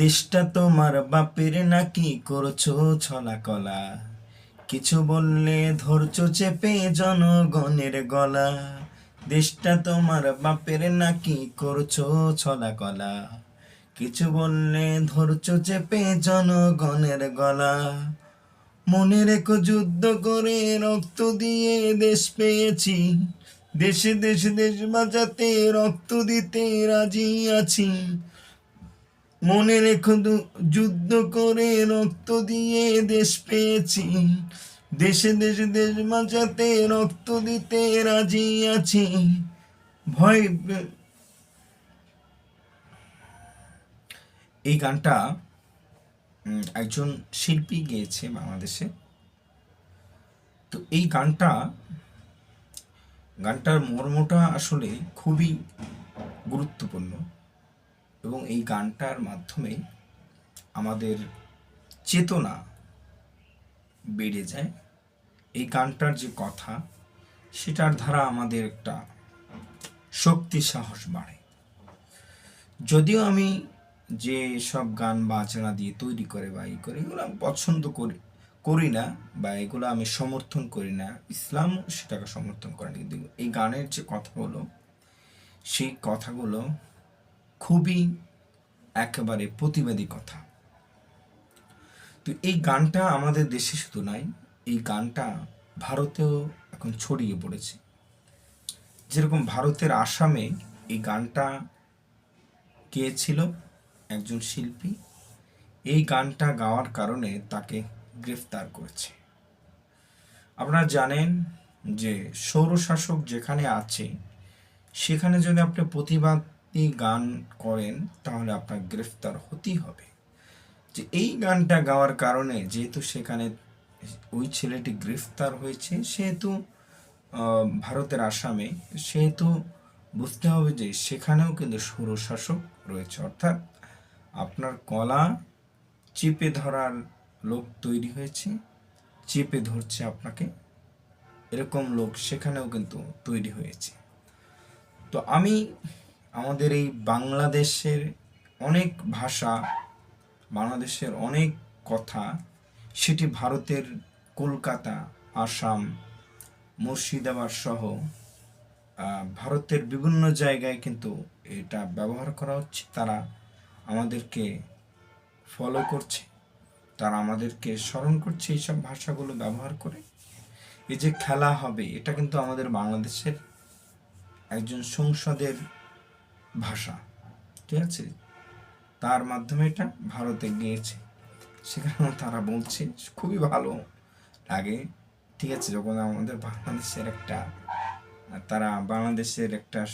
দেশটা তোমার বাপের নাকি করছ ছলা কলা কিছু বললে ধরছো চেপে জনগণের গলা। দেশটা তোমার বাপের নাকি করছ ছলা কলা কিছু বললে ধরছো চেপে জনগণের গলা। মনে রেখো যুদ্ধ করে রক্ত দিয়ে দেশ পেয়েছি। দেশে দেশে দেশ বাঁচাতে রক্ত দিতে রাজি আছি। মনে রেখো যুদ্ধ করে রক্ত দিয়ে দেশ পেয়েছি। দেশে দেশে, দেশ বাঁচাতে রক্ত দিতে রাজি আছি। ভয় এই গানটা একজন শিল্পী গেয়েছে বাংলাদেশে। তো এই গানটা, গানটার মর্মটা আসলে খুবই গুরুত্বপূর্ণ। এবং এই গানটার মাধ্যমে আমাদের চেতনা বেড়ে যায়। এই গানটার যে কথা, সেটার দ্বারা আমাদের একটা শক্তি সাহস বাড়ে। যদিও আমি যে সব গান বাজনা দিয়ে তৈরি করে বা ই করে, এগুলো আমি পছন্দ করি করি না বা এগুলো আমি সমর্থন করি না। ইসলাম সেটাকে সমর্থন করে না। কিন্তু এই গানের যে কথাগুলো, সেই কথাগুলো খুবই একেবারে প্রতিবাদী কথা। তো এই গানটা আমাদের দেশে শুধু নাই এই গানটা ভারতেও এখন ছড়িয়ে পড়েছে। যেরকম ভারতের আসামে এই গানটা গেয়েছিল একজন শিল্পী। এই গানটা গাওয়ার কারণে তাকে গ্রেফতার করেছে। আপনারা জানেন যে সৌরশাসক যেখানে আছে, সেখানে যদি আপনি প্রতিবাদী গান করেন, তাহলে আপনার গ্রেফতার হতেই হবে। যে এই গানটা গাওয়ার কারণে যেহেতু সেখানে ওই ছেলেটি গ্রেফতার হয়েছে, সেহেতু ভারতের আসামে, সেহেতু বুঝতে হবে যে সেখানেও কিন্তু সৌরশাসক রয়েছে। অর্থাৎ আপনার কলা চেপে ধরার লোক তৈরি হয়েছে, চেপে ধরছে আপনাকে, এরকম লোক সেখানেও কিন্তু তৈরি হয়েছে। তো আমি আমাদের এই বাংলাদেশের অনেক ভাষা, বাংলাদেশের অনেক কথা, সেটি ভারতের কলকাতা, আসাম, মুর্শিদাবাদ সহ ভারতের বিভিন্ন জায়গায় কিন্তু এটা ব্যবহার করা হচ্ছে। তারা আমাদেরকে ফলো করছে। তারা আমাদেরকে স্মরণ করছে এইসব ভাষাগুলো ব্যবহার করে। এই যে খেলা হবে, এটা কিন্তু আমাদের বাংলাদেশের একজন সংসদের ভাষা। ঠিক আছে? তার মাধ্যমে এটা ভারতে গিয়েছে। সেখানে তারা বলছে, খুবই ভালো লাগে। ঠিক আছে, যখন আমাদের বাংলাদেশের একটা, তারা বাংলাদেশের একটা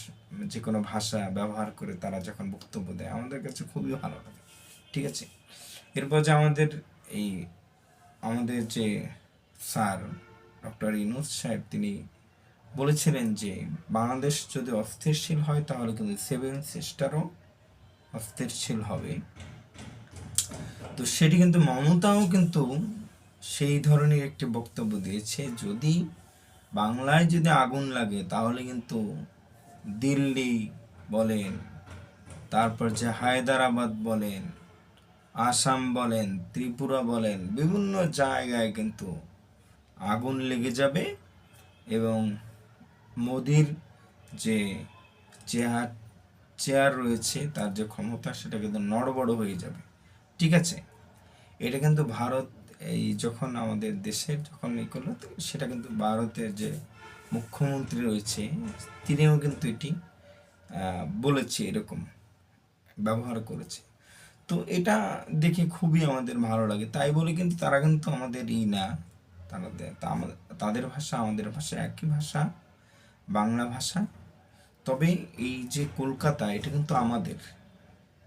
যে কোনো ভাষা ব্যবহার করে তারা যখন বক্তব্য দেয়, আমাদের কাছে খুবই ভালো লাগে। ঠিক আছে? এরপর যে আমাদের এই, আমাদের যে স্যার ডক্টর ইনুস সাহেব, তিনি বলেছিলেন যে, বাংলাদেশ যদি অস্থিরশীল হয়, তাহলে কিন্তু সেভেন সিস্টারও অস্থিরশীল হবে। তো সেটি কিন্তু মমতাও কিন্তু সেই ধরনের একটি বক্তব্য দিয়েছে, যদি বাংলায় যদি আগুন লাগে, তাহলে কিন্তু দিল্লি বলেন, তারপর যে হায়দ্রাবাদ বলেন, আসাম বলেন, ত্রিপুরা বলেন, বিভিন্ন জায়গায় কিন্তু আগুন লেগে যাবে এবং মোদির যে চেয়ার চেয়ার রয়েছে, তার যে ক্ষমতা, সেটা কিন্তু নড়বড় হয়ে যাবে। ঠিক আছে? এটা কিন্তু ভারত, এই যখন আমাদের দেশের যখন ই করল, সেটা কিন্তু ভারতের যে মুখ্যমন্ত্রী রয়েছে, তিনিও কিন্তু এটি বলেছে, এরকম ব্যবহার করেছে। তো এটা দেখে খুবই আমাদের ভালো লাগে। তাই বলে কিন্তু তারা কিন্তু আমাদের ই না তারা তাদের ভাষা আমাদের ভাষা একই ভাষা। বাংলা ভাষা। তবে এই যে কলকাতা, এটা কিন্তু আমাদের।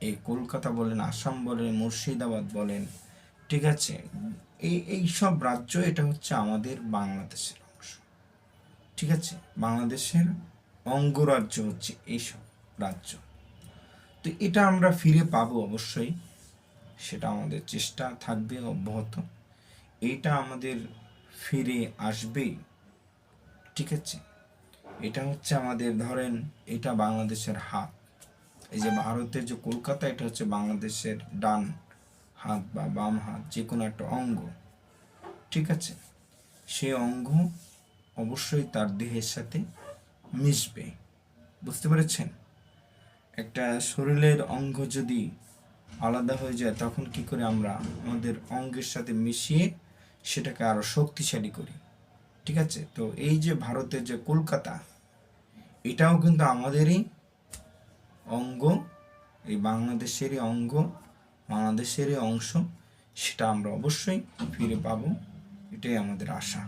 এই কলকাতা বলেন, আসাম বলেন, মুর্শিদাবাদ বলেন, ঠিক আছে? এই এই সব রাজ্য এটা হচ্ছে আমাদের বাংলাদেশের অংশ। ঠিক আছে? বাংলাদেশের অঙ্গরাজ্য হচ্ছে এইসব রাজ্য। তো এটা আমরা ফিরে পাবো অবশ্যই। সেটা আমাদের চেষ্টা থাকবে অব্যাহত। এইটা আমাদের ফিরে আসবেই। ঠিক আছে? এটা হচ্ছে আমাদের, ধরেন এটা বাংলাদেশের হাত। এই যে ভারতের যে কলকাতা, এটা হচ্ছে বাংলাদেশের ডান হাত বা বাম হাত, যে কোনো একটা অঙ্গ, ঠিক আছে? সেই অঙ্গ অবশ্যই তার দেহের সাথে মিশবে। বুঝতে পেরেছেন? একটা শরীরের অঙ্গ যদি আলাদা হয়ে যায়, তখন কি করে আমরা আমাদের অঙ্গের সাথে মিশিয়ে সেটাকে আরও শক্তিশালী করি? ঠিক আছে? তো এই যে ভারতের যে কলকাতা, এটাও কিন্তু আমাদেরই অঙ্গ, এই বাংলাদেশেরই অঙ্গ, বাংলাদেশেরই অংশ, সেটা আমরা অবশ্যই ফিরে পাব, এটাই আমাদের আশা।